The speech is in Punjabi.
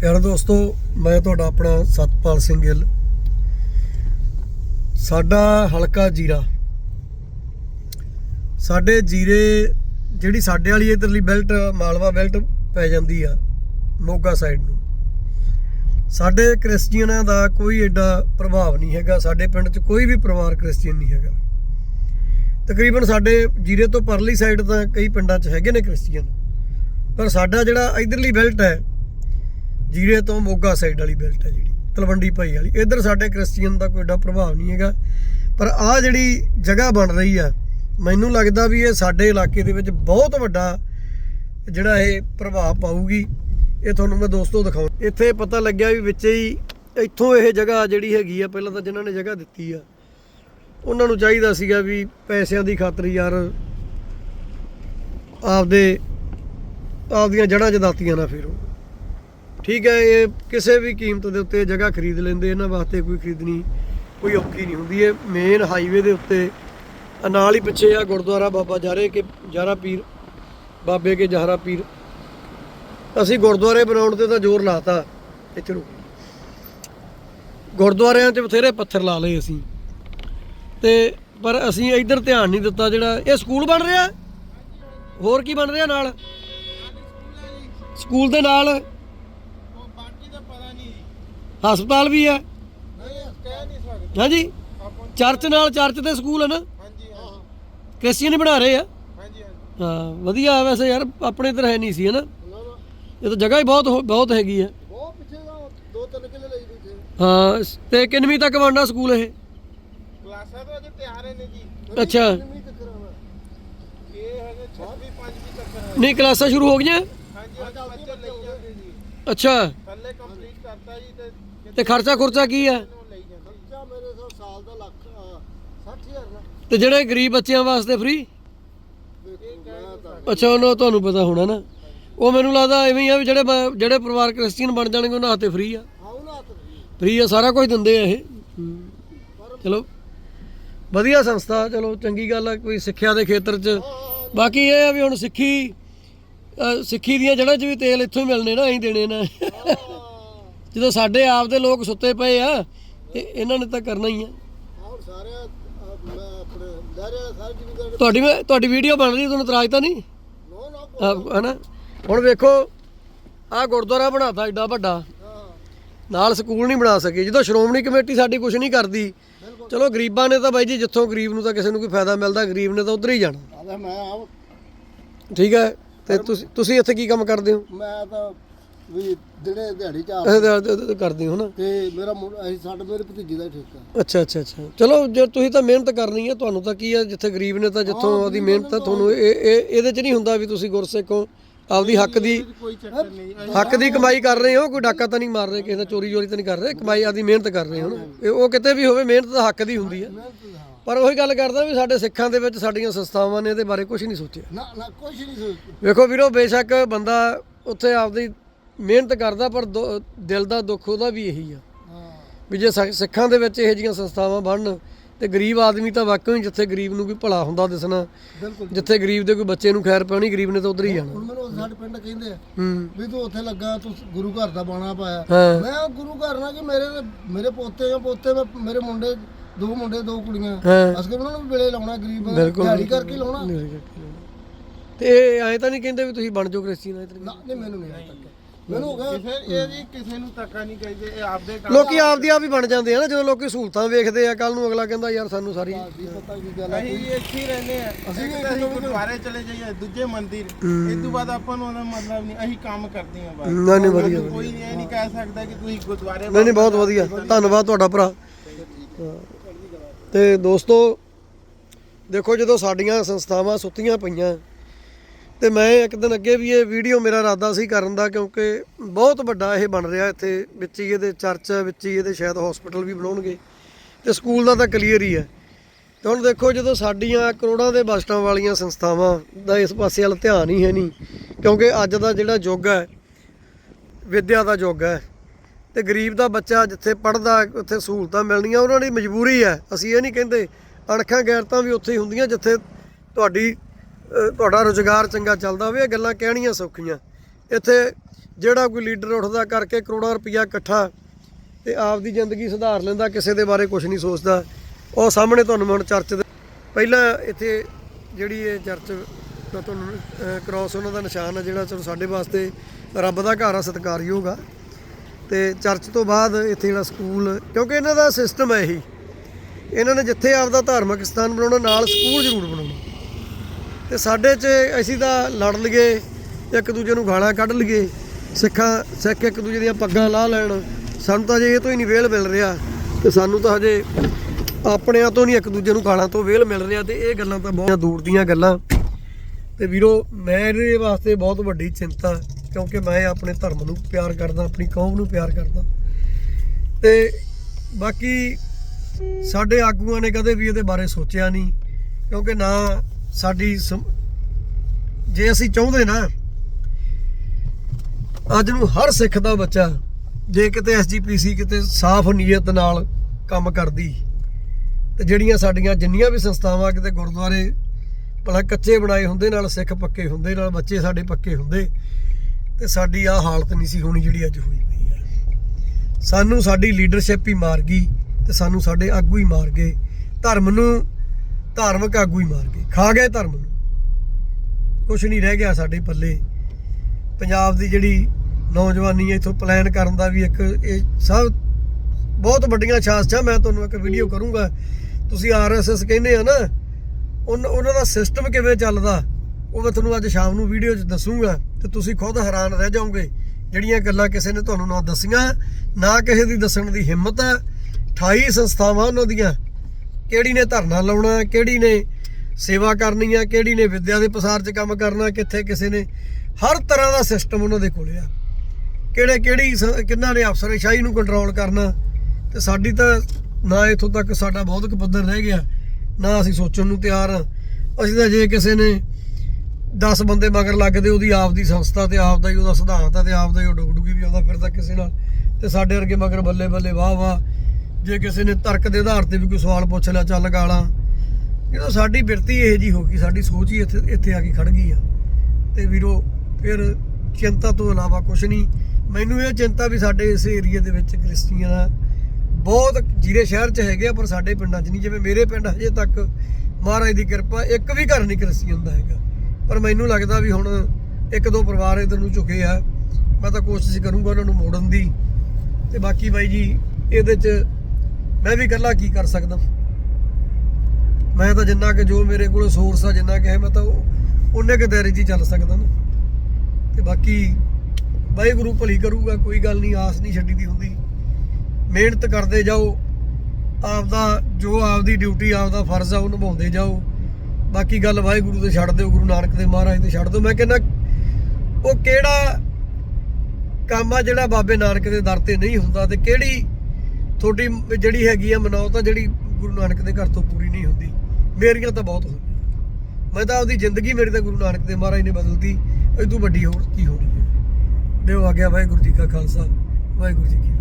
ਪਿਆਰੇ ਦੋਸਤੋ, ਮੈਂ ਤੁਹਾਡਾ ਆਪਣਾ ਸਤਪਾਲ ਸਿੰਘ ਗਿੱਲ। ਸਾਡਾ ਹਲਕਾ ਜੀਰਾ। ਸਾਡੇ ਜੀਰੇ, ਜਿਹੜੀ ਸਾਡੇ ਵਾਲੀ ਇਧਰਲੀ ਬੈਲਟ, ਮਾਲਵਾ ਬੈਲਟ ਪੈ ਜਾਂਦੀ ਆ, ਮੋਗਾ ਸਾਈਡ ਨੂੰ। ਸਾਡੇ ਕ੍ਰਿਸਚੀਅਨਾਂ ਦਾ ਕੋਈ ਐਡਾ ਪ੍ਰਭਾਵ ਨਹੀਂ ਹੈਗਾ। ਸਾਡੇ ਪਿੰਡ 'ਚ ਕੋਈ ਵੀ ਪਰਿਵਾਰ ਕ੍ਰਿਸਚੀਅਨ ਨਹੀਂ ਹੈਗਾ। ਤਕਰੀਬਨ ਸਾਡੇ ਜੀਰੇ ਤੋਂ ਪਰਲੀ ਸਾਈਡ ਤਾਂ ਕਈ ਪਿੰਡਾਂ 'ਚ ਹੈਗੇ ਨੇ ਕ੍ਰਿਸਚੀਅਨ। ਪਰ ਸਾਡਾ ਜਿਹੜਾ ਇਧਰਲੀ ਬੈਲਟ ਹੈ ਜੀਰੇ ਤੋਂ ਮੋਗਾ ਸਾਈਡ ਵਾਲੀ ਬੈਲਟ ਹੈ ਜਿਹੜੀ, ਤਲਵੰਡੀ ਭਾਈ ਵਾਲੀ। ਇੱਧਰ ਸਾਡੇ ਕ੍ਰਿਸਚੀਅਨ ਦਾ ਕੋਈ ਏਡਾ ਪ੍ਰਭਾਵ ਨਹੀਂ ਹੈਗਾ। ਪਰ ਆਹ ਜਿਹੜੀ ਜਗ੍ਹਾ ਬਣ ਰਹੀ ਆ, ਮੈਨੂੰ ਲੱਗਦਾ ਵੀ ਇਹ ਸਾਡੇ ਇਲਾਕੇ ਦੇ ਵਿੱਚ ਬਹੁਤ ਵੱਡਾ ਜਿਹੜਾ ਇਹ ਪ੍ਰਭਾਵ ਪਾਊਗੀ। ਇਹ ਤੁਹਾਨੂੰ ਮੈਂ ਦੋਸਤੋ ਦਿਖਾਉਂ ਇੱਥੇ ਪਤਾ ਲੱਗਿਆ ਵੀ ਵਿੱਚ ਹੀ ਇੱਥੋਂ ਇਹ ਜਗ੍ਹਾ ਜਿਹੜੀ ਹੈਗੀ ਆ, ਪਹਿਲਾਂ ਤਾਂ ਜਿਨ੍ਹਾਂ ਨੇ ਜਗ੍ਹਾ ਦਿੱਤੀ ਆ, ਉਹਨਾਂ ਨੂੰ ਚਾਹੀਦਾ ਸੀਗਾ ਵੀ ਪੈਸਿਆਂ ਦੀ ਖਾਤਰ ਯਾਰ ਆਪਦੇ ਆਪਦੀਆਂ ਜੜ੍ਹਾਂ ਜਦਾਤੀਆਂ ਦਾਤੀਆਂ ਨਾ ਫੇਰੋ। ਠੀਕ ਹੈ, ਇਹ ਕਿਸੇ ਵੀ ਕੀਮਤ ਦੇ ਉੱਤੇ ਜਗ੍ਹਾ ਖਰੀਦ ਲੈਂਦੇ, ਇਹਨਾਂ ਵਾਸਤੇ ਕੋਈ ਖਰੀਦਣੀ ਕੋਈ ਔਖੀ ਨਹੀਂ ਹੁੰਦੀ। ਇਹ ਮੇਨ ਹਾਈਵੇ ਦੇ ਉੱਤੇ ਨਾਲ ਹੀ ਪਿੱਛੇ ਆ ਗੁਰਦੁਆਰਾ ਬਾਬਾ ਜਾਰੇ ਕੇ, ਜਾਰਾ ਪੀਰ, ਬਾਬੇ ਕੇ ਜਹਰਾ ਪੀਰ। ਅਸੀਂ ਗੁਰਦੁਆਰੇ ਬਣਾਉਣ ਤੇ ਤਾਂ ਜ਼ੋਰ ਲਾਤਾ, ਇੱਥੇ ਨੂੰ ਗੁਰਦੁਆਰਿਆਂ 'ਚ ਬਥੇਰੇ ਪੱਥਰ ਲਾ ਲਏ ਅਸੀਂ। ਤੇ, ਪਰ ਅਸੀਂ ਇੱਧਰ ਧਿਆਨ ਨਹੀਂ ਦਿੱਤਾ ਜਿਹੜਾ, ਇਹ ਸਕੂਲ ਬਣ ਰਿਹਾ? ਹੋਰ ਕੀ ਬਣ ਰਿਹਾ ਨਾਲ? ਸਕੂਲ ਦੇ ਨਾਲ ਉਹ ਬਾਕੀ ਤਾਂ ਪਤਾ ਨਹੀਂ ਹਸਪਤਾਲ ਵੀ ਹੈ ਹਾਂਜੀ? ਚਰਚ ਨਾਲ ਚਰਚ ਤੇ ਸਕੂਲ ਹੈ ਨਾ। ਹਾਂਜੀ ਹਾਂ ਕ੍ਰਿਸਚੀਅਨ ਹੀ ਬਣਾ ਰਹੇ ਆ। ਹਾਂਜੀ ਹਾਂ ਵਧੀਆ ਵੈਸੇ ਯਾਰ ਆਪਣੇ ਇੱਧਰ ਹੈ ਨਹੀਂ ਸੀ ਨਾ? ਨਾ ਇਹ ਤਾਂ ਜਗ੍ਹਾ ਹੀ ਬਹੁਤ ਹੋ- ਬਹੁਤ ਹੈਗੀ ਆ। ਬਹੁਤ ਪਿੱਛੇ ਦਾ ਦੋ ਤਿੰਨ ਕਿੱਲੇ ਲਈ ਦਿੱਤੇ ਹਾਂ ਤੇ ਕਿੰਨਵੀਂ ਤੱਕ ਬਣਨਾ ਸਕੂਲ ਇਹ? ਕਲਾਸਾਂ ਤਾਂ ਅਜੇ ਤਿਆਰ ਨੇ ਜੀ। ਅੱਛਾ। ਕਿੰਨੀ ਤੱਕ ਕਰਾਉਣਾ ਇਹ ਹੈਗੇ 6ਵੀਂ 5ਵੀਂ ਤੱਕ ਕਰਾਉਣਾ ਨਹੀਂ ਕਲਾਸਾਂ ਸ਼ੁਰੂ ਹੋ ਗਈਆਂ? ਹਾਂਜੀ ਅੱਛਾ। ਥੱਲੇ ਕੰਪਲੀਟ ਕਰਤਾ ਜੀ ਤੇ ਤੇ ਖਰਚਾ ਖੁਰਚਾ ਕੀ ਆ? ਖਰਚਾ ਮੇਰੇ ਹਿਸਾਬ ਸਾਲ ਦਾ ਲੱਖ 60000 ਦਾ ਤੇ ਜਿਹੜੇ ਗਰੀਬ ਬੱਚਿਆਂ ਵਾਸਤੇ ਫ੍ਰੀ ਅੱਛਾ ਉਹਨਾਂ ਤੁਹਾਨੂੰ ਪਤਾ ਹੋਣਾ ਨਾ। ਉਹ ਮੈਨੂੰ ਲੱਗਦਾ ਐਵੇਂ ਹੀ ਆ ਵੀ ਜਿਹੜੇ ਜਿਹੜੇ ਪਰਿਵਾਰ ਕ੍ਰਿਸਚੀਅਨ ਬਣ ਜਾਣਗੇ ਉਹਨਾਂ ਹੱਥੇ ਫ੍ਰੀ ਆ। ਫ੍ਰੀ ਆ। ਸਾਰਾ ਕੁਝ ਦਿੰਦੇ ਆ ਇਹ। ਚਲੋ। ਵਧੀਆ ਸੰਸਥਾ ਚਲੋ ਚੰਗੀ ਗੱਲ ਆ ਕੋਈ ਸਿੱਖਿਆ ਦੇ ਖੇਤਰ 'ਚ। ਬਾਕੀ ਇਹ ਆ ਵੀ ਹੁਣ ਸਿੱਖੀ ਸਿੱਖੀ ਦੀਆਂ ਜੜ੍ਹਾਂ 'ਚ ਵੀ ਤੇਲ ਇੱਥੋਂ ਹੀ ਮਿਲਣੇ ਨਾ ਅਸੀਂ ਦੇਣੇ ਨਾ। ਜਦੋਂ ਸਾਡੇ ਆਪ ਦੇ ਲੋਕ ਸੁੱਤੇ ਪਏ ਆ ਤੇ ਇਹਨਾਂ ਨੇ ਤਾਂ ਕਰਨਾ ਹੀ ਆ। ਸਾਰੇ ਆਪਣੇ ਲਹਿਰੇ ਸਾਰੇ ਤੁਹਾਡੀ ਤੁਹਾਡੀ ਵੀਡੀਓ ਬਣ ਰਹੀ ਤੁਹਾਨੂੰ ਇਤਰਾਜ਼ ਤਾਂ ਨਹੀਂ? ਹਨਾ? ਹੁਣ ਵੇਖੋ ਆ ਗੁਰਦੁਆਰਾ ਬਣਾਤਾ ਏਡਾ ਵੱਡਾ। ਨਾਲ ਸਕੂਲ ਨਹੀਂ ਬਣਾ ਸਕੇ। ਜਦੋਂ ਸ਼੍ਰੋਮਣੀ ਕਮੇਟੀ ਸਾਡੀ ਕੁਝ ਨਹੀਂ ਕਰਦੀ ਚਲੋ ਗਰੀਬਾਂ ਨੇ ਤਾਂ ਬਾਈ ਜੀ ਜਿੱਥੋਂ ਗਰੀਬ ਨੂੰ ਤਾਂ ਕਿਸੇ ਨੂੰ ਕੋਈ ਫਾਇਦਾ ਮਿਲਦਾ ਗਰੀਬ ਨੇ ਤਾਂ ਉਧਰ ਹੀ ਜਾਣਾ। ਠੀਕ ਹੈ? ਤੇ ਤੁਸੀਂ ਤੁਸੀਂ ਇੱਥੇ ਕੀ ਕੰਮ ਕਰਦੇ ਹੋ? ਮੈਂ ਤਾਂ ਵੀ ਦਿਨੇ ਦਿਹਾੜੀ ਚ ਇਹ ਤਾਂ- ਇਹ ਤਾਂ ਕਰਦੇ ਹੋ ਨਾ ਤੇ ਮੇਰਾ ਮੁੰਡਾ ਅਸੀਂ ਸਾਡੇ ਮੇਰੇ ਭਤੀਜੇ ਦਾ ਹੀ ਠੇਕਾ ਅੱਛਾ ਅੱਛਾ ਅੱਛਾ। ਚਲੋ ਜੇ ਤੁਸੀਂ ਤਾਂ ਮਿਹਨਤ ਕਰਨੀ ਹੈ ਤੁਹਾਨੂੰ ਤਾਂ ਕੀ ਹੈ ਜਿੱਥੇ ਗਰੀਬ ਨੇ ਤਾਂ ਜਿੱਥੋਂ ਉਹਦੀ ਮਿਹਨਤ ਆ ਤੁਹਾਨੂੰ ਇਹ ਇਹ ਇਹਦੇ 'ਚ ਨਹੀਂ ਹੁੰਦਾ ਵੀ ਤੁਸੀਂ ਗੁਰਸਿੱਖ ਹੋ ਆਪਦੀ ਹੱਕ ਦੀ ਕੋਈ ਚੱਕਰ ਨਹੀਂ। ਹੱਕ ਦੀ ਕਮਾਈ ਕਰ ਰਹੇ ਹੋ ਕੋਈ ਡਾਕਾ ਤਾਂ ਨਹੀਂ ਮਾਰ ਰਹੇ ਕਿਸੇ ਦਾ ਚੋਰੀ ਚੋਰੀ ਤਾਂ ਨਹੀਂ ਕਰ ਰਹੇ ਕਮਾਈ ਆਦੀ ਮਿਹਨਤ ਕਰ ਰਹੇ ਹੋ ਨਾ। ਇਹ ਉਹ ਕਿਤੇ ਵੀ ਹੋਵੇ ਮਿਹਨਤ ਤਾਂ ਹੱਕ ਦੀ ਹੁੰਦੀ ਹੈ। ਪਰ ਉਹੀ ਗੱਲ ਕਰਦਾ ਵੀ ਸਾਡੇ ਸਿੱਖਾਂ ਦੇ ਵਿੱਚ ਸਾਡੀਆਂ ਸੰਸਥਾਵਾਂ ਨੇ ਇਹਦੇ ਬਾਰੇ ਕੁਝ ਨਹੀਂ ਸੋਚਿਆ। ਨਾ ਨਾ ਕੁਝ ਨਹੀਂ ਸੋਚਦੇ ਵੇਖੋ ਵੀਰੋ ਬੇਸ਼ੱਕ ਬੰਦਾ ਉੱਥੇ ਆਪਦੀ ਮਿਹਨਤ ਕਰਦਾ ਪਰ ਦੁ- ਦਿਲ ਦਾ ਦੁੱਖ ਉਹਦਾ ਵੀ ਇਹੀ ਆ। ਹਾਂ ਵੀ ਜੇ ਸਿੱਖ- ਸਿੱਖਾਂ ਦੇ ਵਿੱਚ ਇਹੋ ਜਿਹੀਆਂ ਸੰਸਥਾਵਾਂ ਬਣਨ ਤੇ ਗਰੀਬ ਆਦਮੀ ਤਾਂ ਵਾਕਈ ਜਿੱਥੇ ਗਰੀਬ ਨੂੰ ਕੋਈ ਭਲਾ ਹੁੰਦਾ ਦਿਸਣਾ ਬਿਲਕੁਲ। ਜਿੱਥੇ ਗਰੀਬ ਦੇ ਕੋਈ ਬੱਚੇ ਨੂੰ ਖੈਰ ਪਾਣੀ ਗਰੀਬ ਨੇ ਤਾਂ ਉਧਰ ਹੀ ਜਾਣਾ। ਹੁਣ ਮੈਨੂੰ ਸਾਡੇ ਪਿੰਡ ਕਹਿੰਦੇ ਆ ਹੂੰ। ਵੀ ਤੂੰ ਉੱਥੇ ਲੱਗਾ ਤੂੰ ਗੁਰੂ ਘਰ ਦਾ ਬਾਣਾ ਪਾਇਆ। ਹਾਂ। ਮੈਂ ਉਹ ਗੁਰੂ ਘਰ ਨਾਲ ਕਿ ਮੇਰੇ ਮੇਰੇ ਪੋਤੇ ਆ ਪੋਤੇ ਮੈਂ ਮੇਰੇ ਮੁੰਡੇ ਦੋ ਮੁੰਡੇ ਦੋ ਕੁੜੀਆਂ। ਹਾਂ। ਉਹਨਾਂ ਨੂੰ ਵੀ ਵੇਲੇ ਲਾਉਣਾ ਗਰੀਬ ਬਿਲਕੁਲ, ਦਿਹਾੜੀ ਕਰਕੇ ਹੀ ਲਾਉਣਾ ਤੇ ਐਂ ਤਾਂ ਨਹੀਂ ਕਹਿੰਦੇ ਵੀ ਤੁਸੀਂ ਬਣ ਜਾਓ ਕ੍ਰਿਸਚੀਅਨ ਨਾ ਨਹੀਂ ਮੈਨੂੰ ਨਹੀਂ ਤੱਕ। ਮੈਨੂੰ ਹੋ। ਗਿਆ ਕਿਸੇ ਇਹ ਜੀ ਕਿਸੇ ਨੂੰ ਧੱਕਾ ਨਹੀਂ ਕਹੀਦੇ ਇਹ ਆਪਦੇ ਕੰਮ ਲੋਕੀ ਆਪਦੀ ਆਪ ਹੀ ਬਣ ਜਾਂਦੇ ਆ ਨਾ ਜਦੋਂ ਲੋਕੀ ਸਹੂਲਤਾਂ ਵੇਖਦੇ ਆ ਕੱਲ ਨੂੰ ਅਗਲਾ ਕਹਿੰਦਾ ਯਾਰ ਸਾਨੂੰ ਸਾਰੀ ਕੀ ਪਤਾ ਕੀ ਗੱਲ ਆ ਅਸੀਂ ਇੱਥੇ ਹੀ ਰਹਿੰਦੇ ਆ। ਅਸੀਂ ਵੀ ਅਸੀਂ ਗੁਰਦੁਆਰੇ ਚਲੇ ਜਾਈਏ ਦੂਜੇ ਮੰਦਿਰ। ਇਸ ਤੋਂ ਬਾਅਦ ਆਪਾਂ ਨੂੰ ਉਹਦਾ ਮਤਲਬ ਨਹੀਂ ਅਸੀਂ ਕੰਮ ਕਰਦੇ ਹਾਂ ਬਸ। ਨਹੀਂ ਨਹੀਂ ਵਧੀਆ ਸਾਨੂੰ ਕੋਈ ਇਹ ਨਹੀਂ ਕਹਿ ਸਕਦਾ ਕਿ ਤੁਸੀਂ ਗੁਰਦੁਆਰੇ ਨਹੀਂ ਨਹੀਂ ਬਹੁਤ ਵਧੀਆ। ਧੰਨਵਾਦ ਤੁਹਾਡਾ ਭਰਾ। ਤੇ ਦੋਸਤੋ ਦੇਖੋ ਜਦੋਂ ਸਾਡੀਆਂ ਸੰਸਥਾਵਾਂ ਸੁੱਤੀਆਂ ਪਈਆਂ ਤੇ ਮੈਂ ਇੱਕ ਦਿਨ ਅੱਗੇ ਵੀ ਇਹ ਵੀਡੀਓ ਮੇਰਾ ਇਰਾਦਾ ਸੀ ਕਰਨ ਦਾ, ਕਿਉਂਕਿ ਬਹੁਤ ਵੱਡਾ ਇਹ ਬਣ ਰਿਹਾ ਇੱਥੇ, ਵਿੱਚ ਹੀ ਇਹਦੇ ਚਰਚ ਹੈ, ਵਿੱਚ ਹੀ ਇਹਦੇ ਸ਼ਾਇਦ ਹਸਪੀਟਲ ਵੀ ਬਣਾਉਣਗੇ, ਤੇ ਸਕੂਲ ਦਾ ਤਾਂ ਕਲੀਅਰ ਹੀ ਹੈ। ਤੇ ਹੁਣ ਦੇਖੋ ਜਦੋਂ ਸਾਡੀਆਂ ਕਰੋੜਾਂ ਦੇ ਬਸਟਾਂ ਵਾਲੀਆਂ ਸੰਸਥਾਵਾਂ ਦਾ ਇਸ ਪਾਸੇ ਵੱਲ ਧਿਆਨ ਹੀ ਹੈ ਨਹੀਂ, ਕਿਉਂਕਿ ਅੱਜ ਦਾ ਜਿਹੜਾ ਯੁੱਗ ਹੈ, ਵਿਦਿਆ ਦਾ ਯੁੱਗ ਹੈ, ਤੇ ਗਰੀਬ ਦਾ ਬੱਚਾ ਜਿੱਥੇ ਪੜਦਾ ਉੱਥੇ ਸਹੂਲਤਾਂ ਮਿਲਣੀਆਂ, ਉਹਨਾਂ ਦੀ ਮਜਬੂਰੀ ਹੈ। ਅਸੀਂ ਇਹ ਨਹੀਂ ਕਹਿੰਦੇ, ਅਣਖਾਂ ਗੈਰਤਾਂ ਵੀ ਉੱਥੇ ਹੀ ਹੁੰਦੀਆਂ, ਜਿੱਥੇ ਤੁਹਾਡੀ ਤੁਹਾਡਾ ਰੋਜ਼ਗਾਰ ਚੰਗਾ ਚੱਲਦਾ ਹੋਵੇ, ਇਹ ਗੱਲਾਂ ਕਹਿਣੀਆਂ ਸੌਖੀਆਂ। ਇੱਥੇ ਜਿਹੜਾ ਕੋਈ ਲੀਡਰ ਉੱਠਦਾ ਕਰਕੇ ਕਰੋੜਾਂ ਰੁਪਈਆ ਇਕੱਠਾ ਤੇ ਆਪਦੀ ਜ਼ਿੰਦਗੀ ਸੁਧਾਰ ਲੈਂਦਾ, ਕਿਸੇ ਦੇ ਬਾਰੇ ਕੁਝ ਨਹੀਂ ਸੋਚਦਾ। ਉਹ ਸਾਹਮਣੇ ਤੁਹਾਨੂੰ ਹੁਣ ਚਰਚ ਦੇ ਪਹਿਲਾਂ ਇੱਥੇ ਜਿਹੜੀ ਇਹ ਚਰਚ ਦਾ ਤੁਹਾਨੂੰ ਕ੍ਰਾਸ ਉਹਨਾਂ ਦਾ ਨਿਸ਼ਾਨ ਹੈ ਜਿਹੜਾ ਚਲੋ ਸਾਡੇ ਵਾਸਤੇ ਰੱਬ ਦਾ ਘਰ ਆ, ਸਤਿਕਾਰਯੋਗ ਆ। ਤੇ ਚਰਚ ਤੋਂ ਬਾਅਦ ਇੱਥੇ ਜਿਹੜਾ ਸਕੂਲ, ਕਿਉਂਕਿ ਇਹਨਾਂ ਦਾ ਸਿਸਟਮ ਹੈ ਇਹੀ। ਇਹਨਾਂ ਨੇ ਜਿੱਥੇ ਆਪਦਾ ਧਾਰਮਿਕ ਸਥਾਨ ਬਣਾਉਣਾ, ਨਾਲ ਸਕੂਲ ਜ਼ਰੂਰ ਬਣਾਉਣਾ। ਤੇ ਸਾਡੇ 'ਚ ਅਸੀਂ ਤਾਂ ਲੜ ਲਈਏ, ਇੱਕ ਦੂਜੇ ਨੂੰ ਗਾਲਾਂ ਕੱਢ ਲਈਏ। ਸਿੱਖਾਂ, ਸਿੱਖ ਇੱਕ ਦੂਜੇ ਦੀਆਂ ਪੱਗਾਂ ਲਾਹ ਲੈਣ। ਸਾਨੂੰ ਤਾਂ ਜੇ ਇਹ ਤੋਂ ਹੀ ਨਹੀਂ ਵੇਲ ਮਿਲ ਰਿਹਾ। ਤੇ ਸਾਨੂੰ ਤਾਂ ਹਜੇ ਆਪਣਿਆਂ ਤੋਂ ਨਹੀਂ ਇੱਕ ਦੂਜੇ ਨੂੰ ਗਾਲਾਂ ਤੋਂ ਵੇਲ ਮਿਲ ਰਿਹਾ ਤੇ ਇਹ ਗੱਲਾਂ ਤਾਂ ਬਹੁਤ ਦੂਰ ਦੀਆਂ ਗੱਲਾਂ। ਤੇ ਵੀਰੋ, ਮੈਂ ਇਹਦੇ ਵਾਸਤੇ ਬਹੁਤ ਵੱਡੀ ਚਿੰਤਾ, ਕਿਉਂਕਿ ਮੈਂ ਆਪਣੇ ਧਰਮ ਨੂੰ ਪਿਆਰ ਕਰਦਾ, ਆਪਣੀ ਕੌਮ ਨੂੰ ਪਿਆਰ ਕਰਦਾ। ਤੇ ਬਾਕੀ ਸਾਡੇ ਆਗੂਆਂ ਨੇ ਕਦੇ ਵੀ ਇਹਦੇ ਬਾਰੇ ਸੋਚਿਆ ਨਹੀਂ, ਕਿਉਂਕਿ ਨਾ ਸਾਡੀ ਸਮ- ਜੇ ਅਸੀਂ ਚਾਹੁੰਦੇ ਨਾ, ਅੱਜ ਨੂੰ ਹਰ ਸਿੱਖ ਦਾ ਬੱਚਾ ਜੇ ਕਿਤੇ ਐਸਜੀਪੀਸੀ ਕਿਤੇ ਸਾਫ਼ ਨੀਅਤ ਨਾਲ ਕੰਮ ਕਰਦੀ, ਤੇ ਜਿਹੜੀਆਂ ਸਾਡੀਆਂ ਜਿੰਨੀਆਂ ਵੀ ਸੰਸਥਾਵਾਂ ਕਿਤੇ ਗੁਰਦੁਆਰੇ ਭਲਾ ਕੱਚੇ ਬਣਾਏ ਹੁੰਦੇ ਨਾਲ ਸਿੱਖ ਪੱਕੇ ਹੁੰਦੇ, ਨਾਲ ਬੱਚੇ ਸਾਡੇ ਪੱਕੇ ਹੁੰਦੇ, ਤੇ ਸਾਡੀ ਆ ਹਾਲਤ ਨਹੀਂ ਸੀ ਹੋਣੀ ਜਿਹੜੀ ਅੱਜ ਹੋਈ ਪਈ ਆ ਸਾਨੂੰ ਸਾਡੀ ਲੀਡਰਸ਼ਿਪ ਹੀ ਮਾਰ ਗਈ ਤੇ ਸਾਨੂੰ ਸਾਡੇ ਆਗੂ ਹੀ ਮਾਰ ਗਏ। ਧਰਮ ਨੂੰ ਧਾਰਮਿਕ ਆਗੂ ਹੀ ਮਾਰ ਗਏ, ਖਾ ਗਏ ਧਰਮ ਨੂੰ। ਕੁਝ ਨਹੀਂ ਰਹਿ ਗਿਆ ਸਾਡੇ ਪੱਲੇ। ਪੰਜਾਬ ਦੀ ਜਿਹੜੀ ਨੌਜਵਾਨੀ ਹੈ, ਇਥੋਂ ਪਲਾਨ ਕਰਨ ਦਾ ਵੀ ਇੱਕ ਇਹ ਸਭ ਬਹੁਤ ਵੱਡੀਆਂ ਛਾਸਾਂ ਮੈਂ ਤੁਹਾਨੂੰ ਇੱਕ ਵੀਡੀਓ ਕਰੂੰਗਾ। ਤੁਸੀਂ ਆਰਐਸਐਸ ਕਹਿੰਦੇ ਆ ਨਾ, ਉਨ- ਉਹਨਾਂ ਦਾ ਸਿਸਟਮ ਕਿਵੇਂ ਚੱਲਦਾ, ਉਹ ਮੈਂ ਤੁਹਾਨੂੰ ਅੱਜ ਸ਼ਾਮ ਨੂੰ ਵੀਡੀਓ 'ਚ ਦੱਸੂਗਾ। ਤੇ ਤੁਸੀਂ ਖੁਦ ਹੈਰਾਨ ਰਹਿ ਜਾਓਗੇ, ਜਿਹੜੀਆਂ ਗੱਲਾਂ ਕਿਸੇ ਨੇ ਤੁਹਾਨੂੰ ਨਾ ਦੱਸੀਆਂ, ਨਾ ਕਿਸੇ ਦੀ ਦੱਸਣ ਦੀ ਹਿੰਮਤ ਹੈ 28 ਸੰਸਥਾਵਾਂ ਉਹਨਾਂ ਦੀਆਂ ਕਿਹੜੀ ਨੇ ਧਰਨਾ ਲਾਉਣਾ, ਕਿਹੜੀ ਨੇ ਸੇਵਾ ਕਰਨੀ ਆ, ਕਿਹੜੀ ਨੇ ਵਿੱਦਿਆ ਦੇ ਪ੍ਰਸਾਰ 'ਚ ਕੰਮ ਕਰਨਾ, ਕਿੱਥੇ ਕਿਸੇ ਨੇ। ਹਰ ਤਰ੍ਹਾਂ ਦਾ ਸਿਸਟਮ ਉਹਨਾਂ ਦੇ ਕੋਲੇ ਆ। ਕਿਹੜੇ ਕਿਹੜੀ ਸ- ਕਿਹਨਾਂ ਨੇ ਅਫਸਰਸ਼ਾਹੀ ਨੂੰ ਕੰਟਰੋਲ ਕਰਨਾ। ਤੇ ਸਾਡੀ ਤਾਂ ਨਾ ਇਥੋਂ ਤੱਕ ਸਾਡਾ ਬੌਧਿਕ ਪੱਧਰ ਰਹਿ ਗਿਆ। ਨਾ ਅਸੀਂ ਸੋਚਣ ਨੂੰ ਤਿਆਰ ਆ। ਅਸੀਂ ਤਾਂ ਜੇ ਕਿਸੇ ਨੇ 10 ਬੰਦੇ ਮਗਰ ਲੱਗਦੇ, ਉਹਦੀ ਆਪਦੀ ਸੰਸਥਾ ਤੇ ਆਪਦਾ ਹੀ ਉਹਦਾ ਸਿਧਾਂਤ ਆ ਤੇ ਆਪਦਾ ਹੀ ਉਹ ਡੁਗਡੁਗੀ ਵੀ ਆਉਂਦਾ ਫਿਰਦਾ ਕਿਸੇ ਨਾਲ। ਤੇ ਸਾਡੇ ਵਰਗੇ ਮਗਰ ਬੱਲੇ ਬੱਲੇ ਵਾਹ ਵਾਹ ਜੇ ਕਿਸੇ ਨੇ ਤਰਕ ਦੇ ਆਧਾਰ ਤੇ ਵੀ ਕੋਈ ਸਵਾਲ ਪੁੱਛ ਲਿਆ, ਚੱਲ ਗਾਲਾਂ। ਇਹ ਤਾਂ ਸਾਡੀ ਬਿਰਤੀ ਇਹ ਜੀ ਹੋ ਗਈ, ਸਾਡੀ ਸੋਚ ਹੀ ਇੱਥੇ ਇੱਥੇ ਆ ਕੇ ਖੜ ਗਈ ਆ। ਤੇ ਵੀਰੋ, ਫਿਰ ਚਿੰਤਾ ਤੋਂ ਇਲਾਵਾ ਕੁਝ ਨਹੀਂ। ਮੈਨੂੰ ਇਹ ਚਿੰਤਾ ਵੀ ਸਾਡੇ ਇਸ ਏਰੀਆ ਦੇ ਵਿੱਚ ਕ੍ਰਿਸਚੀਅਨ ਬਹੁਤ ਜੀਰੇ ਸ਼ਹਿਰ 'ਚ ਹੈਗੇ ਆ, ਪਰ ਸਾਡੇ ਪਿੰਡਾਂ 'ਚ ਨਹੀਂ। ਜਿਵੇਂ ਮੇਰੇ ਪਿੰਡ ਹਜੇ ਤੱਕ ਮਹਾਰਾਜ ਦੀ ਕਿਰਪਾ, ਇੱਕ ਵੀ ਘਰ ਨਹੀਂ ਕ੍ਰਿਸਚੀਅਨ ਦਾ ਹੈਗਾ। ਪਰ ਮੈਨੂੰ ਲੱਗਦਾ ਵੀ ਹੁਣ ਇੱਕ ਦੋ ਪਰਿਵਾਰ ਇਧਰ ਨੂੰ ਝੁਕੇ ਆ। ਮੈਂ ਤਾਂ ਕੋਸ਼ਿਸ਼ ਕਰੂੰਗਾ ਉਹਨਾਂ ਨੂੰ ਮੋੜਨ ਦੀ। ਤੇ ਬਾਕੀ ਬਾਈ ਜੀ, ਇਹਦੇ 'ਚ ਮੈਂ ਵੀ ਇਕੱਲਾ ਕੀ ਕਰ ਸਕਦਾ? ਮੈਂ ਤਾਂ ਜਿੰਨਾ ਕਿ ਜੋ ਮੇਰੇ ਕੋਲ ਸੋਰਸ ਆ, ਜਿੰਨਾ ਕਿ ਹੈ, ਮੈਂ ਤਾਂ ਉਹ- ਉਹਨੇ ਕਿ ਦਾਇਰੇ 'ਚ ਹੀ ਚੱਲ ਸਕਦਾ ਨਾ। ਤੇ ਬਾਕੀ ਵਾਹਿਗੁਰੂ ਭਲੀ ਕਰੂਗਾ, ਕੋਈ ਗੱਲ ਨਹੀਂ, ਆਸ ਨਹੀਂ ਛੱਡੀ ਦੀ ਹੁੰਦੀ। ਮਿਹਨਤ ਕਰਦੇ ਜਾਓ, ਆਪਦਾ ਜੋ ਆਪਦੀ ਡਿਊਟੀ ਆਪਦਾ ਫਰਜ਼ ਆ, ਉਹ ਨਿਭਾਉਂਦੇ ਜਾਓ। ਬਾਕੀ ਗੱਲ ਵਾਹਿਗੁਰੂ ਤੇ ਛੱਡ ਦਿਓ, ਗੁਰੂ ਨਾਨਕ ਦੇ ਮਹਾਰਾਜ ਤੇ ਛੱਡ ਦਿਓ। ਮੈਂ ਕਹਿੰਦਾ, ਉਹ ਕਿਹੜਾ ਕੰਮ ਆ ਜਿਹੜਾ ਬਾਬੇ ਨਾਨਕ ਦੇ ਦਰ ਤੇ ਨਹੀਂ ਹੁੰਦਾ ਤੇ ਕਿਹੜੀ ਤੁਹਾਡੀ ਜਿਹੜੀ ਹੈਗੀ ਆ ਮਨੌਤ ਤਾਂ ਜਿਹੜੀ ਗੁਰੂ ਨਾਨਕ ਦੇ ਘਰ ਤੋਂ ਪੂਰੀ ਨਹੀਂ ਹੁੰਦੀ। ਮੇਰੀਆਂ ਤਾਂ ਬਹੁਤ ਹੁੰਦੀਆਂ। ਮੈਂ ਤਾਂ ਆਪਦੀ ਜ਼ਿੰਦਗੀ ਮੇਰੀ ਤਾਂ ਗੁਰੂ ਨਾਨਕ ਦੇ ਮਹਾਰਾਜ ਨੇ ਬਦਲਤੀ। ਇਹ ਤੋਂ ਵੱਡੀ ਹੋਰ ਕੀ ਹੋਣੀ ਹੈ? ਦਿਓ ਆ ਗਿਆ ਵਾਹਿਗੁਰੂ ਜੀ ਕਾ ਖਾਲਸਾ। ਵਾਹਿਗੁਰੂ ਜੀ ਕੀ